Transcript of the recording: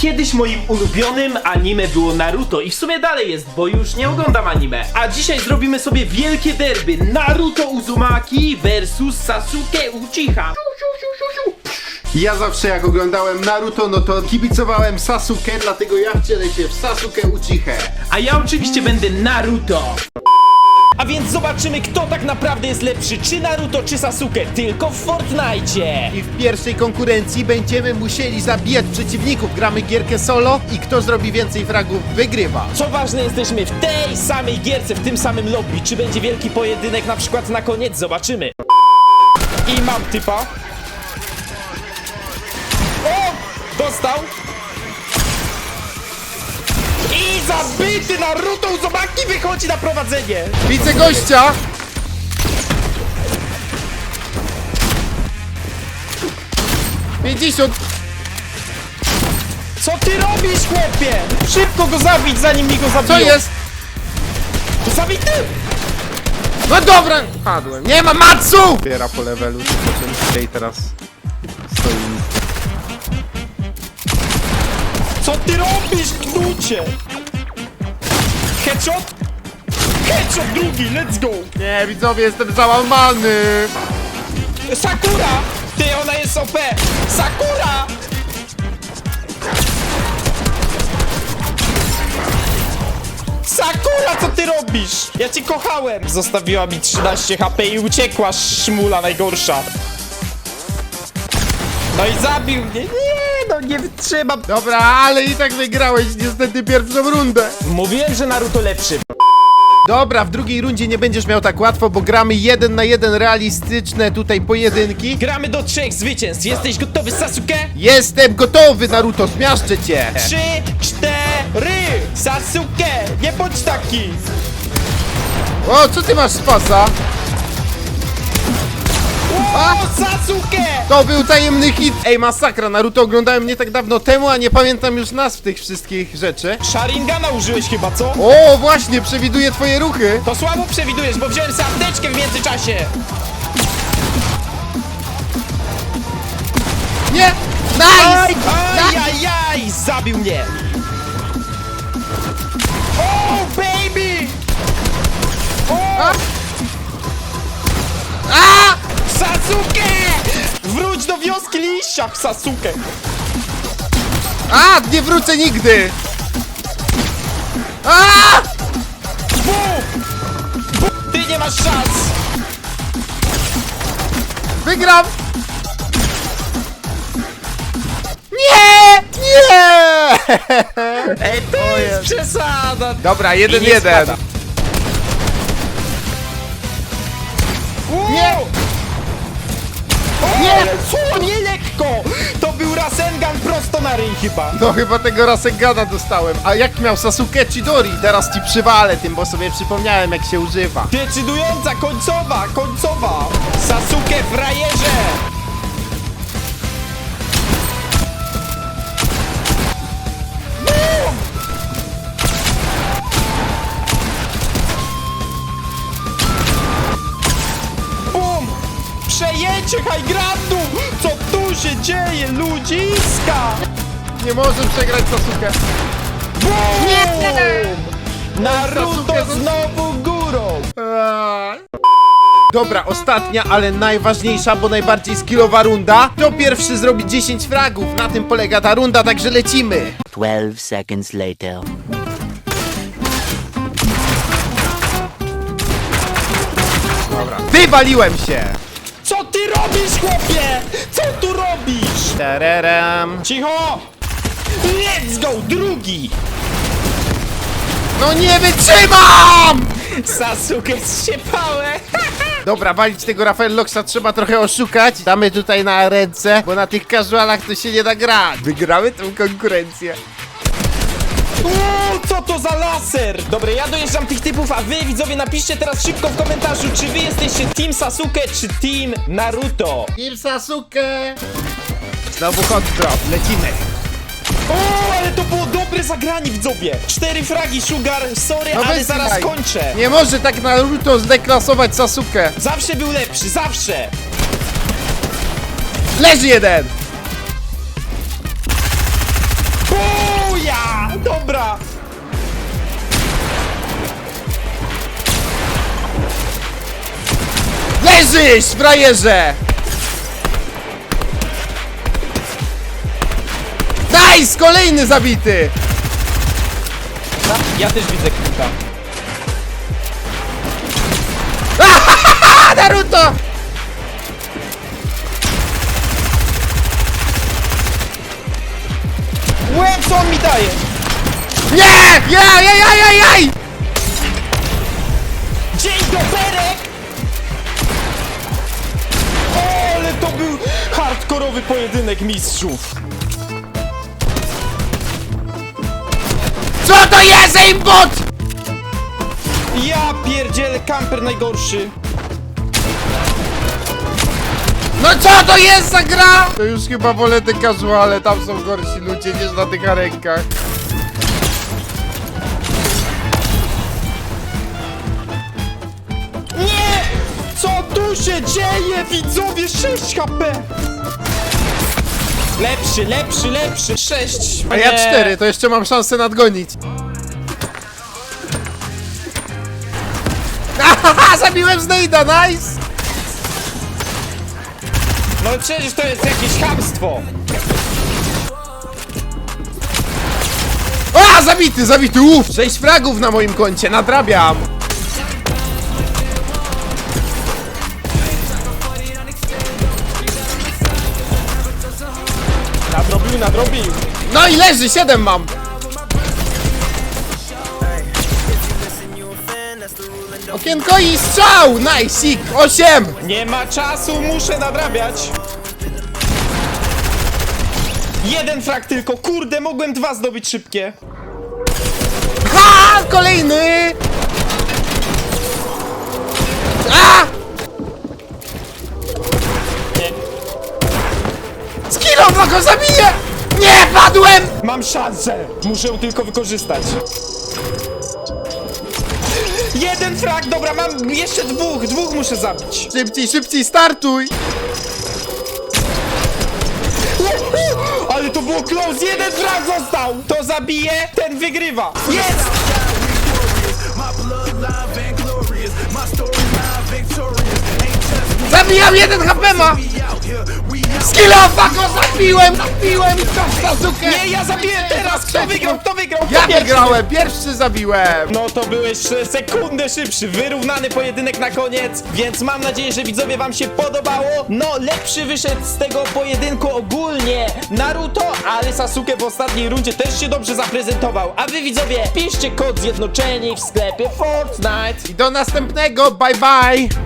Kiedyś moim ulubionym anime było Naruto i w sumie dalej jest, bo już nie oglądam anime. A dzisiaj zrobimy sobie wielkie derby Naruto Uzumaki versus Sasuke Uchiha. Ja zawsze jak oglądałem Naruto, no to kibicowałem Sasuke, dlatego ja wcielę się w Sasuke Uchichę. A ja oczywiście będę Naruto. Więc zobaczymy, kto tak naprawdę jest lepszy, czy Naruto, czy Sasuke, tylko w Fortnite. I w pierwszej konkurencji będziemy musieli zabijać przeciwników. Gramy gierkę solo i kto zrobi więcej fragów wygrywa. Co ważne, jesteśmy w tej samej gierce, w tym samym lobby. Czy będzie wielki pojedynek na przykład na koniec? Zobaczymy. I mam typa. O! Dostał. Zabity Naruto Uzumaki wychodzi na prowadzenie. Widzę gościa! Pięćdziesiąt! Co ty robisz, chłopie? Szybko go zabić, zanim mi go zabiją. Co jest? Zabity! No dobra! Padłem. Nie ma Matsu! Biera po levelu, tutaj teraz stoi. Co ty robisz, knucie? Headshot? Headshot drugi, let's go! Nie, widzowie, jestem załamany! Sakura! Ty, ona jest OP! Sakura! Sakura, co ty robisz? Ja cię kochałem! Zostawiła mi 13 HP i uciekła, szmula najgorsza. No i zabił mnie. Nie, nie wytrzymam. Dobra, ale i tak wygrałeś niestety pierwszą rundę. Mówiłem, że Naruto lepszy. Dobra, w drugiej rundzie nie będziesz miał tak łatwo, bo gramy jeden na jeden realistyczne tutaj pojedynki. Gramy do trzech zwycięstw. Jesteś gotowy, Sasuke? Jestem gotowy, Naruto, zmiażdżę cię! Trzy, cztery! Sasuke! Nie bądź taki! O, co ty masz z pasa? O, Sasuke! To był tajemny hit! Ej, masakra, Naruto oglądałem nie tak dawno temu, a nie pamiętam już nazw tych wszystkich rzeczy. Sharingana użyłeś chyba, co? O, właśnie, przewiduję twoje ruchy! To słabo przewidujesz, bo wziąłem sobie apteczkę w międzyczasie! Nie! Nice! Ajajaj! Zabił mnie! Liściach, Sasuke! A! Nie wrócę nigdy! A! Bum! Bum! Ty nie masz szans! Wygram! Nie! Nie! Ej, to jest przesada! Dobra, I jeden nie jeden. spada. Nie! Nie! Co? Nie lekko! To był Rasengan prosto na ryj chyba. No chyba tego Rasengana dostałem. A jak miał Sasuke Chidori? Teraz ci przywalę tym, bo sobie przypomniałem jak się używa. Decydująca, końcowa, końcowa! Sasuke frajerze! Co tu się dzieje, ludziska? Nie może przegrać Sasuke. Nie! Naruto Sasuke zas- znowu górą! Eee. Dobra, ostatnia, ale najważniejsza, bo najbardziej skillowa runda. To pierwszy zrobi 10 fragów. Na tym polega ta runda, także lecimy. 12 seconds later. Wywaliłem się! Co ty robisz, chłopie? Co tu robisz? Tereram. Cicho! Let's go! Drugi! No nie wytrzymam! Sasuke zsiepałe! Dobra, walić tego Rafael Loxa trzeba trochę oszukać. Damy tutaj na ręce, bo na tych casualach to się nie da grać. Wygramy tę konkurencję. Uuu, co to za laser? Dobra, ja dojeżdżam tych typów, a wy widzowie napiszcie teraz szybko w komentarzu, czy wy jesteście Team Sasuke, czy Team Naruto? Team Sasuke! Znowu hot drop, lecimy. O, ale to było dobre zagranie, widzowie! Cztery fragi, Sugar, sorry, No ale weź zaraz słuchaj. kończę! Nie może tak Naruto zdeklasować Sasuke. Zawsze był lepszy, zawsze! Leży jeden! Dobra! Leżysz, frajerze! Nice! Kolejny zabity! Ja też widzę kilka. Jaj, jaj, jaj, jaj, jaj! Dzień doberek! O, ale to był hardkorowy pojedynek mistrzów. Co to jest, aimbot? Ja pierdzielę, kamper najgorszy. No co to jest za gra? To już chyba wolę te casuale, tam są gorsi ludzie niż na tych arenkach. Tu się dzieje, widzowie? 6 HP! Lepszy, lepszy, lepszy. 6. A ja cztery, to jeszcze mam szansę nadgonić. Ahaha, zabiłem Snade'a, nice! No przecież to jest jakieś chamstwo. A, zabity, zabity, uff! Sześć fragów na moim koncie, nadrabiam! Nadrobił. No i leży, siedem mam! Okienko i strzał! Nice, osiem! Nie ma czasu, muszę nadrabiać. Jeden frag tylko, kurde, mogłem dwa zdobyć szybkie. Ha! Kolejny! Padłem! Mam szansę, muszę ją tylko wykorzystać. Jeden frag, dobra, mam jeszcze dwóch, dwóch muszę zabić. Szybciej, szybciej, startuj! Ale to było close, jeden frag został! To zabije, ten wygrywa. Jest! Zabijam jeden HP ma! Skillowa go zabiłem, zabiłem i to Sasuke! Nie, ja zabiję teraz! Kto wygrał, kto wygrał? Kto Ja pierwszy? wygrałem, pierwszy zabiłem! No to byłeś sekundę szybszy, wyrównany pojedynek na koniec, więc mam nadzieję, że widzowie wam się podobało. No, lepszy wyszedł z tego pojedynku ogólnie Naruto, ale Sasuke w ostatniej rundzie też się dobrze zaprezentował. A wy widzowie, piszcie kod zjednoczeni w sklepie Fortnite. I do następnego, bye bye!